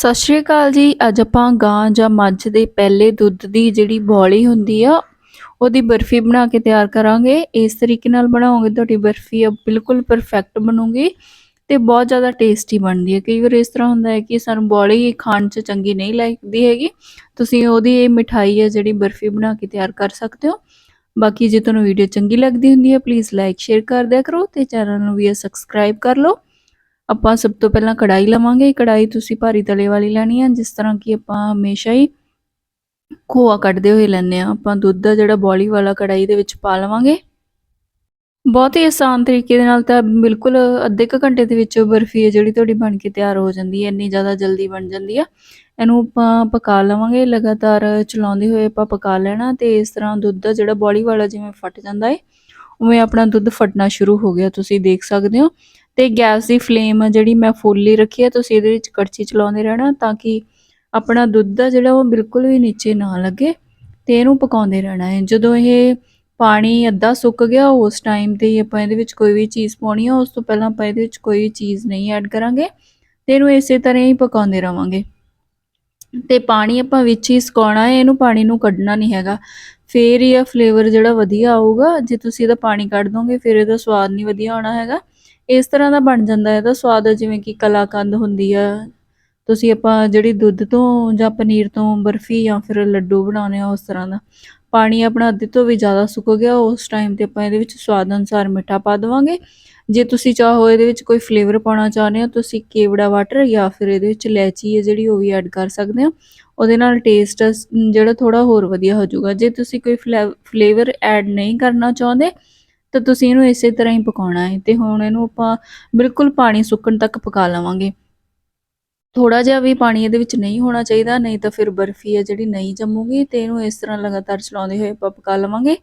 ਸਤਿ ਸ਼੍ਰੀ ਅਕਾਲ ਜੀ। ਅੱਜ ਆਪਾਂ ਗਾਂ ਜਾਂ ਮੱਝ ਦੇ ਪਹਿਲੇ ਦੁੱਧ ਦੀ ਜਿਹੜੀ ਬੌਲੀ ਹੁੰਦੀ ਆ, ਉਹਦੀ ਬਰਫੀ ਬਣਾ ਕੇ ਤਿਆਰ ਕਰਾਂਗੇ। ਇਸ ਤਰੀਕੇ ਨਾਲ ਬਣਾਓਗੇ ਤੁਹਾਡੀ ਬਰਫੀ ਆ ਬਿਲਕੁਲ ਪਰਫੈਕਟ ਬਣੂਗੀ ਤੇ ਬਹੁਤ ਜ਼ਿਆਦਾ ਟੇਸਟੀ ਬਣਦੀ ਹੈ ਕਈ ਵਾਰ ਇਸ ਤਰ੍ਹਾਂ ਹੁੰਦਾ ਹੈ ਕਿ ਸਾਨੂੰ ਬੌਲੀ ਖਾਣ 'ਚ ਚੰਗੀ ਨਹੀਂ ਲੱਗਦੀ ਹੈਗੀ। ਤੁਸੀਂ ਉਹਦੀ ਇਹ ਮਿਠਾਈ ਹੈ ਜਿਹੜੀ ਬਰਫੀ ਬਣਾ ਕੇ ਤਿਆਰ ਕਰ ਸਕਦੇ ਹੋ। ਬਾਕੀ ਜੇ ਤੁਹਾਨੂੰ ਵੀਡੀਓ ਚੰਗੀ ਲੱਗਦੀ ਹੁੰਦੀ ਹੈ ਪਲੀਜ਼ ਲਾਈਕ ਸ਼ੇਅਰ ਕਰ ਦਿਆ ਕਰੋ ਤੇ ਚੈਨਲ ਨੂੰ ਵੀ ਸਬਸਕ੍ਰਾਈਬ ਕਰ ਲਓ। ਆਪਾਂ ਸਭ ਤੋਂ ਪਹਿਲਾਂ ਕੜਾਈ ਲਵਾਂਗੇ। ਕੜਾਈ ਤੁਸੀਂ ਭਾਰੀ ਤਲੇ ਵਾਲੀ ਲੈਣੀ ਹੈ ਜਿਸ ਤਰ੍ਹਾਂ ਕਿ ਆਪਾਂ ਹਮੇਸ਼ਾ ਹੀ ਖੋਆ ਕੱਢਦੇ ਹੋਏ ਲੈਂਦੇ ਆ। ਆਪਾਂ ਦੁੱਧ ਦਾ ਜਿਹੜਾ ਬੋਲੀ ਵਾਲਾ ਕੜਾਈ ਦੇ ਵਿੱਚ ਪਾ ਲਵਾਂਗੇ। ਬਹੁਤ ਹੀ ਆਸਾਨ ਤਰੀਕੇ ਦੇ ਨਾਲ ਤਾਂ ਬਿਲਕੁਲ ਅੱਧੇ ਕੁ ਘੰਟੇ ਦੇ ਵਿੱਚ ਬਰਫੀ ਹੈ ਜਿਹੜੀ ਤੁਹਾਡੀ ਬਣ ਕੇ ਤਿਆਰ ਹੋ ਜਾਂਦੀ ਹੈ। ਇੰਨੀ ਜ਼ਿਆਦਾ ਜਲਦੀ ਬਣ ਜਾਂਦੀ ਆ। ਇਹਨੂੰ ਆਪਾਂ ਪਕਾ ਲਵਾਂਗੇ। ਲਗਾਤਾਰ ਚਲਾਉਂਦੇ ਹੋਏ ਆਪਾਂ ਪਕਾ ਲੈਣਾ ਤੇ ਇਸ ਤਰ੍ਹਾਂ ਦੁੱਧ ਦਾ ਜਿਹੜਾ ਬੋਲੀ ਵਾਲਾ ਜਿਵੇਂ ਫਟ ਜਾਂਦਾ ਹੈ ਉਵੇਂ ਆਪਣਾ ਦੁੱਧ ਫਟਣਾ ਸ਼ੁਰੂ ਹੋ ਗਿਆ। ਤੁਸੀਂ ਦੇਖ ਸਕਦੇ ਹੋ ਤੇ ਗੈਸ ਦੀ ਫਲੇਮ ਜਿਹੜੀ ਮੈਂ ਫੁੱਲ ਹੀ ਰੱਖੀ ਹੈ ਤੁਸੀਂ ਇਹਦੇ ਵਿੱਚ ਕੜਛੀ ਚਲਾਉਂਦੇ ਰਹਿਣਾ ਤਾਂ ਕਿ ਆਪਣਾ ਦੁੱਧ ਆ ਜਿਹੜਾ ਉਹ ਬਿਲਕੁਲ ਵੀ ਨੀਚੇ ਨਾ ਲੱਗੇ ਤੇ ਇਹਨੂੰ ਪਕਾਉਂਦੇ ਰਹਿਣਾ ਹੈ। ਜਦੋਂ ਇਹ ਪਾਣੀ ਅੱਧਾ ਸੁੱਕ ਗਿਆ, ਉਸ ਟਾਈਮ ਤੇ ਹੀ ਆਪਾਂ ਇਹਦੇ ਵਿੱਚ ਕੋਈ ਵੀ ਚੀਜ਼ ਪਾਉਣੀ ਆ, ਉਸ ਤੋਂ ਪਹਿਲਾਂ ਆਪਾਂ ਇਹਦੇ ਵਿੱਚ ਕੋਈ ਚੀਜ਼ ਨਹੀਂ ਐਡ ਕਰਾਂਗੇ ਤੇ ਇਹਨੂੰ ਇਸੇ ਤਰ੍ਹਾਂ ਹੀ ਪਕਾਉਂਦੇ ਰਵਾਂਗੇ। ਤੇ ਪਾਣੀ ਆਪਾਂ ਵਿੱਚ ਹੀ ਸੁਕਾਉਣਾ ਹੈ, ਇਹਨੂੰ ਪਾਣੀ ਨੂੰ ਕੱਢਣਾ ਨਹੀਂ ਹੈਗਾ। ਫੇਰ ਹੀ ਇਹ ਫਲੇਵਰ ਜਿਹੜਾ ਵਧੀਆ ਆਊਗਾ, ਜੇ ਤੁਸੀਂ ਇਹਦਾ ਪਾਣੀ ਕੱਢ ਦੋਗੇ, ਫਿਰ ਇਹਦਾ ਸਵਾਦ ਨਹੀਂ ਵਧੀਆ ਆਉਣਾ ਹੈਗਾ। ਇਸ ਤਰ੍ਹਾਂ ਦਾ ਬਣ ਜਾਂਦਾ ਇਹਦਾ ਸਵਾਦ ਜਿਵੇਂ ਕਿ ਕਲਾਕੰਦ ਹੁੰਦੀ ਆ। ਤੁਸੀਂ ਆਪਾਂ ਜਿਹੜੀ ਦੁੱਧ ਤੋਂ ਜਾਂ ਪਨੀਰ ਤੋਂ ਬਰਫੀ ਜਾਂ ਫਿਰ ਲੱਡੂ ਬਣਾਉਨੇ ਆ, ਉਸ ਤਰ੍ਹਾਂ ਦਾ। ਪਾਣੀ ਆਪਣਾ ਅੱਧੇ ਤੋਂ ਵੀ ਜ਼ਿਆਦਾ ਸੁੱਕ ਗਿਆ, ਉਸ ਟਾਈਮ ਤੇ ਆਪਾਂ ਇਹਦੇ ਵਿੱਚ ਸਵਾਦ ਅਨੁਸਾਰ ਮਿੱਠਾ ਪਾ ਦੇਵਾਂਗੇ। ਜੇ ਤੁਸੀਂ ਚਾਹੋ ਇਹਦੇ ਵਿੱਚ ਕੋਈ ਫਲੇਵਰ ਪਾਉਣਾ ਚਾਹੁੰਦੇ ਹੋ, ਤੁਸੀਂ ਕੇਵੜਾ ਵਾਟਰ ਜਾਂ ਫਿਰ ਇਹਦੇ ਵਿੱਚ ਇਲਾਇਚੀ ਹੈ ਜਿਹੜੀ ਉਹ ਵੀ ਐਡ ਕਰ ਸਕਦੇ ਹੋ। ਉਹਦੇ ਨਾਲ ਟੇਸਟ ਜਿਹੜਾ ਥੋੜਾ ਹੋਰ ਵਧੀਆ ਹੋ ਜਾਊਗਾ। ਜੇ ਤੁਸੀਂ ਕੋਈ ਫਲੇਵਰ ਐਡ ਨਹੀਂ ਕਰਨਾ ਚਾਹੁੰਦੇ ਤਾਂ ਤੁਸੀਂ ਇਹਨੂੰ ਇਸੇ ਤਰ੍ਹਾਂ ਹੀ ਪਕਾਉਣਾ ਹੈ ਤੇ ਹੁਣ ਇਹਨੂੰ ਆਪਾਂ ਬਿਲਕੁਲ ਪਾਣੀ ਸੁੱਕਣ ਤੱਕ ਪਕਾ ਲਵਾਂਗੇ। ਥੋੜਾ ਜਿਹਾ ਵੀ ਪਾਣੀ ਇਹਦੇ ਵਿੱਚ ਨਹੀਂ ਹੋਣਾ ਚਾਹੀਦਾ, ਨਹੀਂ ਤਾਂ ਫਿਰ ਬਰਫੀ ਹੈ ਜਿਹੜੀ ਨਹੀਂ ਜੰਮੂਗੀ ਤੇ ਇਹਨੂੰ ਇਸ ਤਰ੍ਹਾਂ ਲਗਾਤਾਰ ਚਲਾਉਂਦੇ ਹੋਏ ਆਪਾਂ ਪਕਾ ਲਵਾਂਗੇ।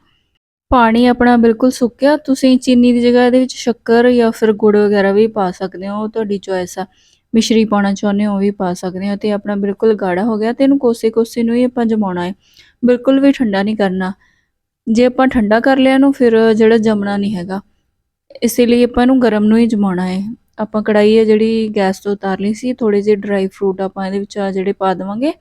ਪਾਣੀ ਆਪਣਾ ਬਿਲਕੁਲ ਸੁੱਕਿਆ, ਤੁਸੀਂ ਚੀਨੀ ਦੀ ਜਗ੍ਹਾ ਇਹਦੇ ਵਿੱਚ ਸ਼ੱਕਰ ਜਾਂ ਫਿਰ ਗੁੜ ਵਗੈਰਾ ਵੀ ਪਾ ਸਕਦੇ ਹੋ, ਉਹ ਤੁਹਾਡੀ ਚੋਇਸ ਆ। ਮਿਸ਼ਰੀ ਪਾਉਣਾ ਚਾਹੁੰਦੇ ਹੋ ਉਹ ਵੀ ਪਾ ਸਕਦੇ ਹੋ ਤੇ ਆਪਣਾ ਬਿਲਕੁਲ ਗਾੜਾ ਹੋ ਗਿਆ ਤੇ ਇਹਨੂੰ ਕੋਸੇ ਕੋਸੇ ਨੂੰ ਹੀ ਆਪਾਂ ਜਮਾਉਣਾ ਹੈ। ਬਿਲਕੁਲ ਵੀ ਠੰਡਾ ਨਹੀਂ ਕਰਨਾ। ਜੇ ਆਪਾਂ ਠੰਡਾ ਕਰ ਲਿਆ ਇਹਨੂੰ, ਫਿਰ ਜਿਹੜਾ ਜਮਣਾ ਨਹੀਂ ਹੈਗਾ। ਇਸੇ ਲਈ ਆਪਾਂ ਇਹਨੂੰ ਗਰਮ ਨੂੰ ਹੀ ਜਮਾਉਣਾ ਹੈ। ਆਪਾਂ ਕੜਾਈ ਹੈ ਜਿਹੜੀ ਗੈਸ ਤੋਂ ਉਤਾਰ ਲਈ ਸੀ ਥੋੜੇ ਜਿਹੇ ਡਰਾਈ ਫਰੂਟ ਆਪਾਂ ਇਹਦੇ ਵਿੱਚ ਆ ਜਿਹੜੇ ਪਾ ਦੇਵਾਂਗੇ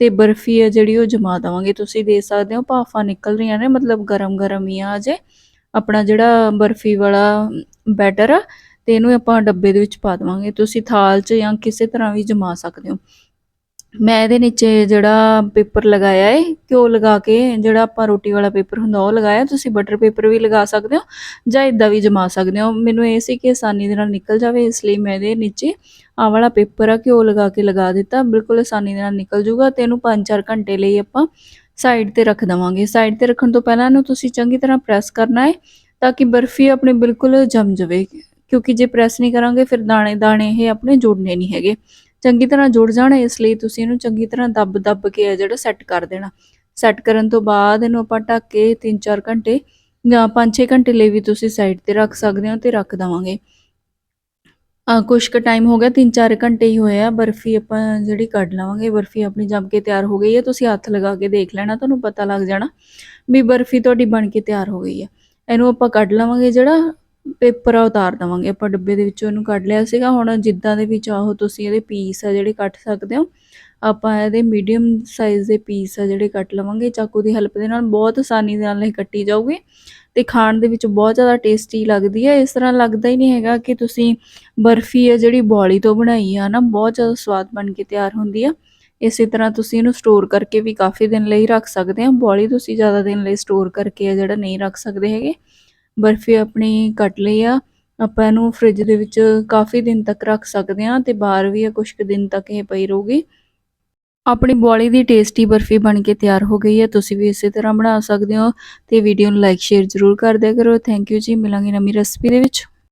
ਤੇ ਬਰਫੀ ਹੈ ਜਿਹੜੀ ਉਹ ਜਮਾ ਦੇਵਾਂਗੇ। ਤੁਸੀਂ ਦੇਖ ਸਕਦੇ ਹੋ, ਭਾਫਾਂ ਨਿਕਲ ਰਹੀਆਂ ਨੇ, ਮਤਲਬ ਗਰਮ ਗਰਮ ਹੀ ਆ ਜੇ। ਆਪਣਾ ਜਿਹੜਾ ਬਰਫੀ ਵਾਲਾ ਬੈਟਰ ਆ, ਤੇ ਇਹਨੂੰ ਆਪਾਂ ਡੱਬੇ ਦੇ ਵਿੱਚ ਪਾ ਦੇਵਾਂਗੇ। ਤੁਸੀਂ ਥਾਲ 'ਚ ਜਾਂ ਕਿਸੇ ਤਰ੍ਹਾਂ ਵੀ ਜਮਾ ਸਕਦੇ ਹੋ। ਮੈਂ ਇਹਦੇ ਨੀਚੇ ਜਿਹੜਾ ਪੇਪਰ ਲਗਾਇਆ ਹੈ ਘਿਓ ਲਗਾ ਕੇ ਜਿਹੜਾ ਆਪਾਂ ਰੋਟੀ ਵਾਲਾ ਪੇਪਰ ਹੁੰਦਾ ਉਹ ਲਗਾਇਆ। ਤੁਸੀਂ ਬਟਰ ਪੇਪਰ ਵੀ ਲਗਾ ਸਕਦੇ ਹੋ ਜਾਂ ਇਦਾਂ ਵੀ ਜਮਾ ਸਕਦੇ ਹੋ। ਮੈਨੂੰ ਇਹ ਸੀ ਕਿ ਆਸਾਨੀ ਦੇ ਨਾਲ ਨਿਕਲ ਜਾਵੇ, ਇਸ ਲਈ ਮੈਂ ਇਹਦੇ ਨੀਚੇ ਆਹ ਵਾਲਾ ਪੇਪਰ ਆ, ਘਿਓ ਲਗਾ ਕੇ ਲਗਾ ਦਿੱਤਾ। ਬਿਲਕੁਲ ਆਸਾਨੀ ਦੇ ਨਾਲ ਨਿਕਲ ਜੂਗਾ ਤੇ ਇਹਨੂੰ 5-4 ਘੰਟੇ ਲਈ ਆਪਾਂ ਸਾਈਡ ਤੇ ਰੱਖ ਦਵਾਂਗੇ। ਸਾਈਡ ਤੇ ਰੱਖਣ ਤੋਂ ਪਹਿਲਾਂ ਇਹਨੂੰ ਤੁਸੀਂ ਚੰਗੀ ਤਰ੍ਹਾਂ ਪ੍ਰੈਸ ਕਰਨਾ ਹੈ ਤਾਂ ਕਿ ਬਰਫੀ ਆਪਣੇ ਬਿਲਕੁਲ ਜੰਮ ਜਾਵੇ। ਕਿਉਂਕਿ ਜੇ ਪ੍ਰੈਸ ਨਹੀਂ ਕਰਾਂਗੇ, ਫਿਰ ਦਾਣੇ ਦਾਣੇ ਇਹ ਆਪਣੇ ਜੁੜਨੇ ਨਹੀਂ ਹੈਗੇ। ਚੰਗੀ ਤਰ੍ਹਾਂ ਜੁੜ ਜਾਣ, ਇਸ ਲਈ ਤੁਸੀਂ ਇਹਨੂੰ ਚੰਗੀ ਤਰ੍ਹਾਂ ਦੱਬ ਦੱਬ ਕੇ ਜਿਹੜਾ ਸੈੱਟ ਕਰ ਦੇਣਾ। ਸੈੱਟ ਕਰਨ ਤੋਂ ਬਾਅਦ ਇਹਨੂੰ ਆਪਾਂ ਢੱਕ ਕੇ 3-4 ਘੰਟੇ ਜਾਂ 5-6 ਘੰਟੇ ਲਈ ਵੀ ਤੁਸੀਂ ਸਾਈਡ ਤੇ ਰੱਖ ਸਕਦੇ ਹੋ ਤੇ ਰੱਖ ਦਵਾਂਗੇ। ਕੁਝ ਕੁ ਟਾਈਮ ਹੋ ਗਿਆ 3-4 ਘੰਟੇ ਹੀ ਹੋਏ ਆ, ਬਰਫੀ ਆਪਾਂ ਜਿਹੜੀ ਕੱਢ ਲਵਾਂਗੇ, ਬਰਫੀ ਆਪਣੀ ਜੰਮ ਕੇ ਤਿਆਰ ਹੋ ਗਈ ਹੈ, ਤੁਸੀਂ ਹੱਥ ਲਗਾ ਕੇ ਦੇਖ ਲੈਣਾ, ਤੁਹਾਨੂੰ ਪਤਾ ਲੱਗ ਜਾਣਾ ਵੀ ਬਰਫੀ ਤੁਹਾਡੀ ਬਣ ਕੇ ਤਿਆਰ ਹੋ ਗਈ ਹੈ। ਇਹਨੂੰ ਆਪਾਂ ਕੱਢ ਲਵਾਂਗੇ ਜਿਹੜਾ ਪੇਪਰ ਆ, ਉਤਾਰ ਦਵਾਂਗੇ। ਆਪਾਂ ਡੱਬੇ ਦੇ ਵਿੱਚੋਂ ਇਹਨੂੰ ਕੱਢ ਲਿਆ ਸੀਗਾ। ਹੁਣ ਜਿੱਦਾਂ ਦੇ ਵੀ ਚਾਹੋ ਤੁਸੀਂ ਇਹਦੇ ਪੀਸ ਆ ਜਿਹੜੇ ਕੱਟ ਸਕਦੇ ਹੋ, ਆਪਾਂ ਇਹਦੇ ਮੀਡੀਅਮ ਸਾਈਜ਼ ਦੇ ਪੀਸ ਆ ਜਿਹੜੇ ਕੱਟ ਲਵਾਂਗੇ। ਚਾਕੂ ਦੀ ਹੈਲਪ ਦੇ ਨਾਲ ਬਹੁਤ ਆਸਾਨੀ ਦੇ ਨਾਲ ਇਹ ਕੱਟੀ ਜਾਊਗੀ ਤੇ ਖਾਣ ਦੇ ਵਿੱਚ ਬਹੁਤ ਜ਼ਿਆਦਾ ਟੇਸਟੀ ਲੱਗਦੀ ਹੈ ਇਸ ਤਰ੍ਹਾਂ ਲੱਗਦਾ ਹੀ ਨਹੀਂ ਹੈਗਾ ਕਿ ਤੁਸੀਂ ਬਰਫੀ ਹੈ ਜਿਹੜੀ ਬੌਲੀ ਤੋਂ ਬਣਾਈ ਆ ਨਾ, ਬਹੁਤ ਜ਼ਿਆਦਾ ਸਵਾਦ ਬਣ ਕੇ ਤਿਆਰ ਹੁੰਦੀ ਆ। ਇਸੇ ਤਰ੍ਹਾਂ ਤੁਸੀਂ ਇਹਨੂੰ ਸਟੋਰ ਕਰਕੇ ਵੀ ਕਾਫੀ ਦਿਨ ਲਈ ਰੱਖ ਸਕਦੇ ਹੋ। ਬੌਲੀ ਤੁਸੀਂ ਜ਼ਿਆਦਾ ਦਿਨ ਲਈ ਸਟੋਰ ਕਰਕੇ ਆ ਜਿਹੜਾ ਨਹੀਂ ਰੱਖ ਸਕਦੇ ਹੈਗੇ। ਬਰਫੀ ਆਪਣੀ ਕੱਟ ਲਈ ਆ। ਆਪਾਂ ਇਹਨੂੰ ਫ੍ਰਿਜ ਦੇ ਵਿੱਚ ਕਾਫੀ ਦਿਨ ਤੱਕ ਰੱਖ ਸਕਦੇ ਹਾਂ ਤੇ ਬਾਹਰ ਵੀ ਆ ਕੁਝ ਕੁ ਦਿਨ ਤੱਕ ਇਹ ਪਈ ਰਹੂਗੀ। ਆਪਣੀ ਬੋਲੀ ਦੀ ਟੇਸਟੀ ਬਰਫੀ ਬਣ ਕੇ ਤਿਆਰ ਹੋ ਗਈ ਹੈ। ਤੁਸੀਂ ਵੀ ਇਸੇ ਤਰ੍ਹਾਂ ਬਣਾ ਸਕਦੇ ਹੋ ਤੇ ਵੀਡੀਓ ਨੂੰ ਲਾਈਕ ਸ਼ੇਅਰ ਜ਼ਰੂਰ ਕਰ ਦਿਆ ਕਰੋ। ਥੈਂਕ ਯੂ ਜੀ। ਮਿਲਾਂਗੇ ਨਵੀਂ ਰੈਸਪੀ ਦੇ ਵਿੱਚ।